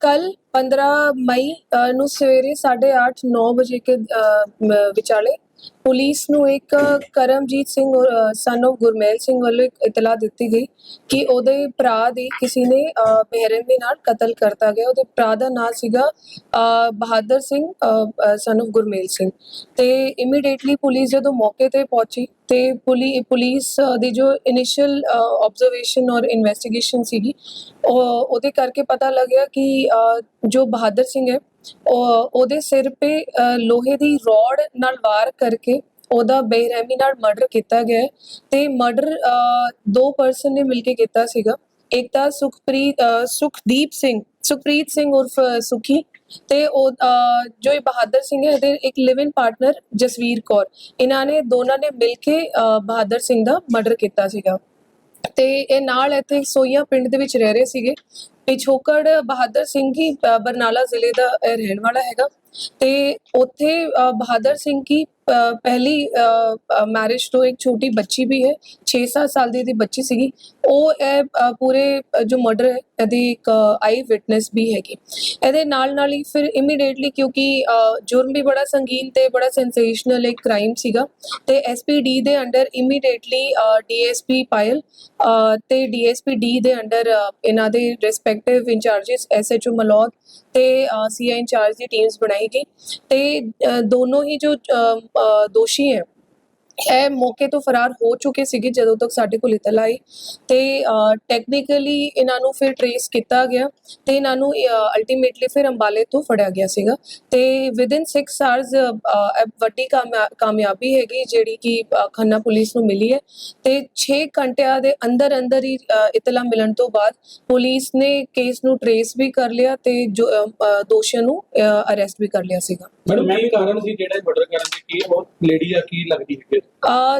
ਕੱਲ੍ਹ 15 ਮਈ ਅ, ਨੂੰ ਸਵੇਰੇ 8:30 9 ਵਜੇ ਕੇ ਅ, ਮ- ਵਿਚਾਲੇ ਪੁਲਿਸ ਨੂੰ ਇੱਕ ਕਰਮਜੀਤ ਸਿੰਘ ਸਨ of ਗੁਰਮੇਲ ਸਿੰਘ ਵੱਲੋਂ ਇੱਕ ਇਤਲਾਹ ਦਿੱਤੀ ਗਈ ਕਿ ਉਹਦੇ ਭਰਾ ਦੀ ਕਿਸੇ ਨੇ ਅ, ਬੇਰਹਿਮੀ ਨਾਲ ਕਤਲ ਕਰਤਾ ਗਿਆ। ਉਹਦੇ ਭਰਾ ਦਾ ਨਾਂ ਸੀਗਾ ਅ, ਬਹਾਦਰ ਸਿੰਘ ਸਨ of ਗੁਰਮੇਲ ਸਿੰਘ। ਤੇ ਇਮੀਡੀਏਟਲੀ ਪੁਲਿਸ ਜਦੋਂ ਮੌਕੇ ਤੇ ਪਹੁੰਚੀ ਤੇ ਪੁਲੀ ਪੁਲਿਸ ਅ, ਦੀ ਜੋ ਇਨੀਸ਼ੀਅਲ ਆਬਜ਼ਰਵੇਸ਼ਨ ਔਰ ਇਨਵੈਸਟੀਗੇਸ਼ਨ ਸੀਗੀ ਉਹ ਉਹਦੇ ਕਰਕੇ ਪਤਾ ਲੱਗਿਆ ਕਿ ਅ, ਜੋ ਬਹਾਦਰ ਸਿੰਘ ਹੈ ਉਹ ਉਹਦੇ ਸਿਰ 'ਤੇ ਲੋਹੇ ਦੀ ਰੋਡ ਨਾਲ ਵਾਰ ਕਰਕੇ ਉਹਦਾ ਬੇਰਹਿਮੀ ਨਾਲ ਮਰਡਰ ਕੀਤਾ ਗਿਆ ਹੈ ਤੇ ਮਰਡਰ ਦੋ ਪਰਸਨ ਨੇ ਮਿਲ ਕੇ ਕੀਤਾ ਸੀਗਾ। ਇੱਕ ਤਾਂ ਸੁਖਪ੍ਰੀਤ ਸੁਖਦੀਪ ਸਿੰਘ ਸੁਖਪ੍ਰੀਤ ਸਿੰਘ ਉਰਫ ਸੁਖੀ ਤੇ ਉਹ ਜੋ ਇਹ ਬਹਾਦਰ ਸਿੰਘ ਹੈ ਇਹਦੇ ਇੱਕ live in partner Jasvir Kaur. ਇਹਨਾਂ ਨੇ ਦੋਨਾਂ ਨੇ ਮਿਲ ਕੇ ਅ, ਬਹਾਦਰ ਸਿੰਘ ਦਾ ਮਰਡਰ ਕੀਤਾ ਸੀਗਾ। ਤੇ ਇਹ ਨਾਲ ਇੱਥੇ ਸੋਈਆਂ ਪਿੰਡ ਦੇ ਵਿੱਚ ਰਹਿ ਰਹੇ ਸੀਗੇ। ਪਿਛੋਕੜ ਬਹਾਦਰ ਸਿੰਘ ਹੀ ਬਰਨਾਲਾ ਜ਼ਿਲ੍ਹੇ ਦਾ ਰਹਿਣ ਵਾਲਾ ਹੈਗਾ। ਤੇ ਉੱਥੇ ਅ, ਬਹਾਦਰ ਸਿੰਘ ਕੀ ਪਹਿਲੀ ਮੈਰਿਜ ਤੋਂ ਇੱਕ ਛੋਟੀ ਬੱਚੀ ਵੀ ਹੈ 6-7 ਸਾਲ ਦੀ ਇਹਦੀ ਬੱਚੀ ਸੀਗੀ। ਉਹ ਇਹ ਪੂਰੇ ਜੋ ਮਰਡਰ ਹੈ ਇਹਦੀ ਇੱਕ ਆਈ ਵਿਟਨੈਸ ਵੀ ਹੈਗੀ। ਇਹਦੇ ਨਾਲ ਨਾਲ ਹੀ ਫਿਰ ਇਮੀਡੀਏਟਲੀ ਕਿਉਂਕਿ ਜੁਰਮ ਵੀ ਬੜਾ ਸੰਗੀਨ ਤੇ ਬੜਾ ਸੈਂਸੇਸ਼ਨਲ ਇੱਕ ਕ੍ਰਾਈਮ ਸੀਗਾ ਤੇ ਐਸਪੀਡੀ ਦੇ ਅੰਡਰ ਇਮੀਡੀਏਟਲੀ ਡੀਐਸਪੀ ਪਾਇਲ ਅ, ਤੇ ਡੀਐਸਪੀ ਡੀ ਦੇ ਅੰਡਰ ਇਹਨਾਂ ਦੇ ਰਿਸਪੈਕਟਿਵ ਇੰਚਾਰजेस ਐਸਐਚਓ ਮਲੌਦ ਤੇ ਸੀਆਈ ਇੰਚਾਰਜ ਦੀ ਟੀਮਸ ਬਣਾਈ ਗਈ। ਤੇ ਦੋਨੋਂ ਹੀ ਜੋ ਦੋਸ਼ੀ ਹੈ। ਇਹ ਮੌਕੇ ਤੋਂ ਫਰਾਰ ਹੋ ਚੁੱਕੇ ਸੀਗੇ ਜਦੋਂ ਤੱਕ ਸਾਡੇ ਕੋਲ ਇਤਲਾ ਆਈ। ਤੇ ਟੈਕਨੀਕਲੀ ਇਹਨਾਂ ਨੂੰ ਫਿਰ ਟਰੇਸ ਕੀਤਾ ਗਿਆ ਤੇ ਇਹਨਾਂ ਨੂੰ ਅਲਟੀਮੇਟਲੀ ਫਿਰ ਅੰਬਾਲੇ ਤੋਂ ਫੜਿਆ ਗਿਆ ਸੀਗਾ। ਤੇ ਵਿਦਿਨ 6 ਆਵਰਸ ਵੱਡੀ ਕਾਮਯਾਬੀ ਹੈਗੀ ਜਿਹੜੀ ਕਿ ਖੰਨਾ ਪੁਲਿਸ ਨੂੰ ਮਿਲੀ ਹੈ। ਤੇ 6 ਘੰਟਿਆਂ ਦੇ ਅੰਦਰ ਅੰਦਰ ਹੀ ਇਤਲਾ ਮਿਲਣ ਤੋਂ ਬਾਅਦ ਪੁਲਿਸ ਨੇ ਕੇਸ ਨੂੰ ਟ੍ਰੇਸ ਵੀ ਕਰ ਲਿਆ ਤੇ ਜੋ ਦੋਸ਼ੀਆਂ ਨੂੰ ਅਰੈਸਟ ਵੀ ਕਰ ਲਿਆ ਸੀਗਾ। ਮੈਡਮ ਮੈਂ ਕਾਰਨ ਸੀ ਜਿਹੜਾ ਮਰਡਰ ਕਰਨ ਦੇ? ਕੀ ਉਹ ਲੇਡੀ ਆ, ਕੀ ਲੱਗਦੀ ਹੈ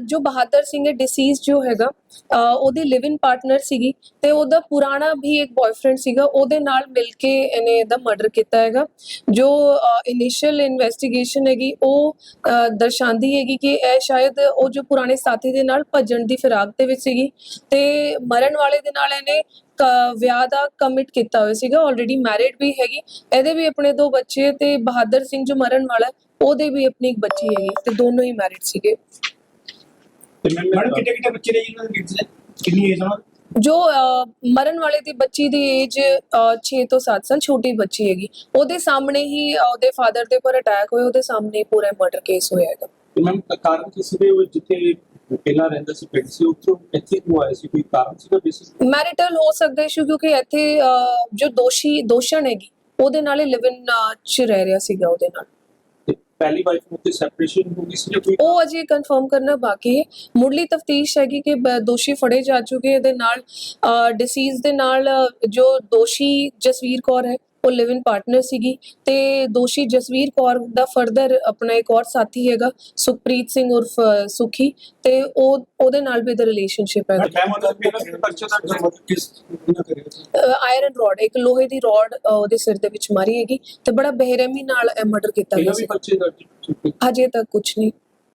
ਜੋ ਬਹਾਦਰ ਸਿੰਘ ਡਿਸੀਜ਼ ਜੋ ਹੈਗਾ ਉਹਦੀ ਲਿਵ ਇਨ ਪਾਰਟਨਰ ਸੀਗੀ ਤੇ ਉਹਦਾ ਪੁਰਾਣਾ ਵੀ ਇੱਕ ਬॉयਫ੍ਰੈਂਡ ਸੀਗਾ, ਉਹਦੇ ਨਾਲ ਮਿਲ ਕੇ ਇਹਨੇ ਇਹਦਾ ਮਰਡਰ ਕੀਤਾ ਹੈਗਾ। ਜੋ ਇਨੀਸ਼ੀਅਲ ਇਨਵੈਸਟੀਗੇਸ਼ਨ ਹੈਗੀ, ਉਹ ਦਰਸਾਉਂਦੀ ਹੈਗੀ ਕਿ ਇਹ ਸ਼ਾਇਦ ਉਹ ਜੋ ਪੁਰਾਣੇ ਸਾਥੀ ਦੇ ਨਾਲ ਭੱਜਣ ਦੀ ਫਿਰਾਕ ਦੇ ਵਿੱਚ ਸੀਗੀ ਤੇ ਮਰਨ ਵਾਲੇ ਦੇ ਨਾਲ ਇਹਨੇ ਵਿਆਹ ਦਾ ਕਮਿਟ ਕੀਤਾ ਹੋਇਆ ਸੀਗਾ ਆਲਰੇਡੀ ਮੈਰਿਡ ਵੀ ਹੈਗੀ। ਇਹਦੇ ਵੀ ਆਪਣੇ ਦੋ ਬੱਚੇ ਤੇ ਬਹਾਦਰ ਸਿੰਘ ਜੋ ਮਰਨ ਵਾਲਾ, ਉਹਦੇ ਵੀ ਆਪਣੀ ਇੱਕ ਬੱਚੀ ਹੈਗੀ ਤੇ ਦੋਨੋਂ ਹੀ ਮੈਰਿਡ ਸੀਗੇ। ਮੈਡਮ ਕਿੰਨੇ ਕਿੰਨੇ ਬੱਚੇ ਨੇ ਜੀ ਇਹਨਾਂ ਦੇ ਕਿਡਸ ਦੇ ਕਿੰਨੀ ਏਜ ਆ ਜੋ ਅਹ, ਮਰਨ ਵਾਲੇ ਦੀ ਬੱਚੀ ਦੀ ਏਜ 6 ਤੋਂ 7 ਸਾਲ ਛੋਟੀ ਬੱਚੀ ਹੈਗੀ। ਉਹਦੇ ਸਾਹਮਣੇ ਹੀ ਉਹਦੇ ਫਾਦਰ ਦੇ ਉੱਪਰ ਅਟੈਕ ਹੋਇਆ ਉਹਦੇ ਸਾਹਮਣੇ ਹੀ ਪੂਰਾ ਮਰਡਰ ਕੇਸ ਹੋਇਆ ਹੈਗਾ। ਤੇ ਮੈਂ ਕਾਰਨ ਕਿਸੇ ਦੇ ਉਹ ਜਿੱਥੇ ਪਹਿਲਾਂ ਰਹਿੰਦਾ ਸੀ ਪਿੰਡ ਸੀ ਉੱਥੋਂ ਇੱਥੇ ਕਿਉਂ ਆਇਆ ਸੀ? ਕੋਈ ਕਾਰਨ ਸੀਗਾ ਬੇਸਿਸ? ਮੈਰਿਟਲ ਹੋ ਸਕਦਾ ਇਸ਼ੂ ਕਿਉਂਕਿ ਇੱਥੇ ਜੋ ਦੋਸ਼ੀ ਦੋਸ਼ਣ ਹੈਗੀ ਉਹਦੇ ਨਾਲ ਹੀ ਲਿਵ ਇਨ ਚ ਰਹਿ ਰਿਹਾ ਸੀਗਾ ਉਹਦੇ ਨਾਲ। ਪਹਿਲੀ ਵਾਈਫ ਨੂੰ ਤੇ ਸੈਪਰੇਸ਼ਨ ਹੋ ਗਈ ਸੀ ਜਾਂ ਕੋਈ ਉਹ ਅਜੇ ਕਨਫਰਮ ਕਰਨਾ ਬਾਕੀ ਹੈ। ਮੁੱਢਲੀ ਤਫਤੀਸ਼ ਹੈਗੀ ਕਿ ਬ- ਦੋਸ਼ੀ ਫੜੇ ਜਾ ਚੁੱਕੇ ਇਹਦੇ ਨਾਲ ਡਿਸੀਜ਼ ਦੇ ਨਾਲ ਅ, ਜੋ ਦੋਸ਼ੀ ਜਸਵੀਰ ਕੌਰ ਹੈ ਉਹ ਲਿਵ ਇਨ ਪਾਰਟਨਰ ਸੀਗੀ ਤੇ ਦੋਸ਼ੀ ਜਸਵੀਰ ਕੌਰ ਦਾ ਫਰਦਰ ਆਪਣਾ ਇੱਕ ਹੋਰ ਸਾਥੀ ਹੈਗਾ ਸੁਖਪ੍ਰੀਤ ਸਿੰਘ ਉਰਫ ਸੁਖੀ ਤੇ ਉਹ ਉਹਦੇ ਨਾਲ ਵੀ ਦਾ ਰਿਲੇਸ਼ਨਸ਼ਿਪ ਕਰੇ ਆਇਰਨ ਰੋਡ ਇੱਕ ਲੋਹੇ ਦੀ ਰੋਡ ਉਹਦੇ ਸਿਰ ਦੇ ਵਿੱਚ ਮਾਰੀ ਹੈਗੀ ਤੇ ਬੜਾ ਬੇਰਹਿਮੀ ਨਾਲ ਇਹ ਮਰਡਰ ਕੀਤਾ ਗਿਆ ਸੀ ਹਜੇ ਤੱਕ ਕੁਝ ਨਹੀਂ।